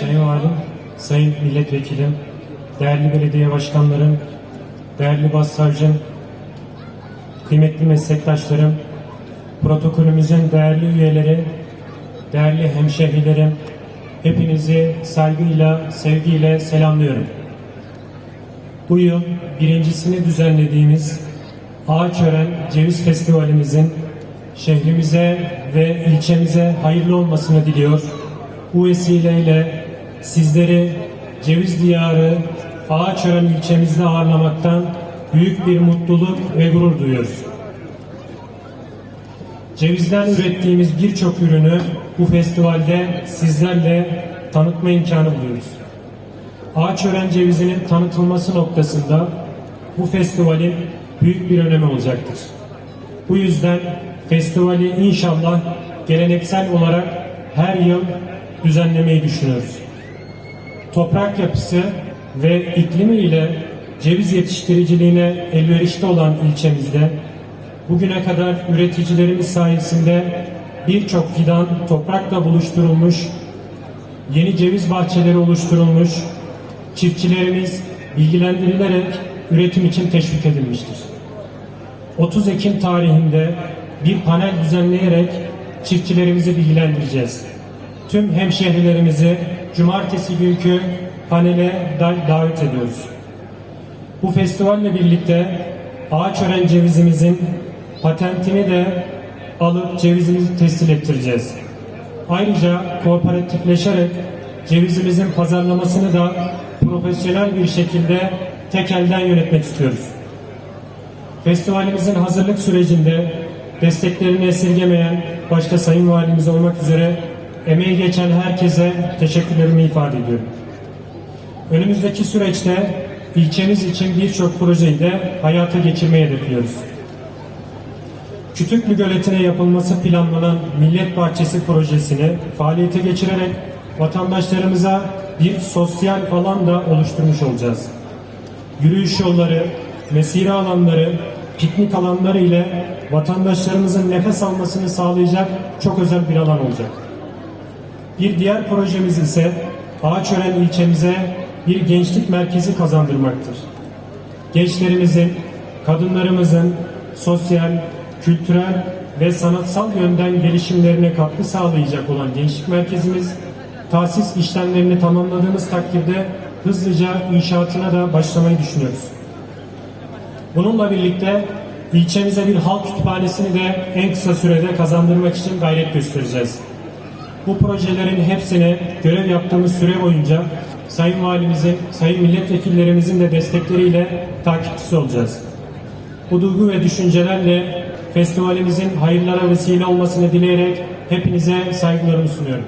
Sayın Valim, Sayın Milletvekilim, değerli belediye başkanlarım, değerli bas savcım, kıymetli meslektaşlarım, protokolümüzün değerli üyeleri, değerli hemşehrilerim, hepinizi saygıyla, sevgiyle selamlıyorum. Bu yıl birincisini düzenlediğimiz Ağaçören Ceviz Festivalimizin şehrimize ve ilçemize hayırlı olmasını diliyor. Bu vesileyle sizleri Ceviz Diyarı Ağaçören ilçemizde ağırlamaktan büyük bir mutluluk ve gurur duyuyoruz. Cevizden ürettiğimiz birçok ürünü bu festivalde sizlerle tanıtma imkanı buluyoruz. Ağaçören cevizinin tanıtılması noktasında bu festivalin büyük bir önemi olacaktır. Bu yüzden festivali inşallah geleneksel olarak her yıl düzenlemeyi düşünüyoruz. Toprak yapısı ve iklimi ile ceviz yetiştiriciliğine elverişli olan ilçemizde bugüne kadar üreticilerimiz sayesinde birçok fidan toprakla buluşturulmuş, yeni ceviz bahçeleri oluşturulmuş, çiftçilerimiz bilgilendirilerek üretim için teşvik edilmiştir. 30 Ekim tarihinde bir panel düzenleyerek çiftçilerimizi bilgilendireceğiz. Tüm hemşehrilerimizi cumartesi günkü panele da- davet ediyoruz. Bu festivalle birlikte Ağaçören cevizimizin patentini de alıp cevizimizi teslim ettireceğiz. Ayrıca kooperatifleşerek cevizimizin pazarlamasını da profesyonel bir şekilde tek elden yönetmek istiyoruz. Festivalimizin hazırlık sürecinde desteklerini esirgemeyen başta Sayın Valimiz olmak üzere emeği geçen herkese teşekkürlerimi ifade ediyorum. Önümüzdeki süreçte ilçemiz için birçok projeyi de hayata geçirmeyi hedefliyoruz. Kütüklü Göleti'ne yapılması planlanan Millet Bahçesi projesini faaliyete geçirerek vatandaşlarımıza bir sosyal alan da oluşturmuş olacağız. Yürüyüş yolları, mesire alanları, piknik alanları ile vatandaşlarımızın nefes almasını sağlayacak çok özel bir alan olacak. Bir diğer projemiz ise Ağaçören ilçemize bir gençlik merkezi kazandırmaktır. Gençlerimizin, kadınlarımızın sosyal, kültürel ve sanatsal yönden gelişimlerine katkı sağlayacak olan gençlik merkezimiz, tahsis işlemlerini tamamladığımız takdirde hızlıca inşaatına da başlamayı düşünüyoruz. Bununla birlikte ilçemize bir halk kütüphanesini de en kısa sürede kazandırmak için gayret göstereceğiz. Bu projelerin hepsini görev yaptığımız süre boyunca Sayın Valimizin, Sayın Milletvekillerimizin de destekleriyle takipçisi olacağız. Bu duygu ve düşüncelerle festivalimizin hayırlara vesile olmasını dileyerek hepinize saygılarımı sunuyorum.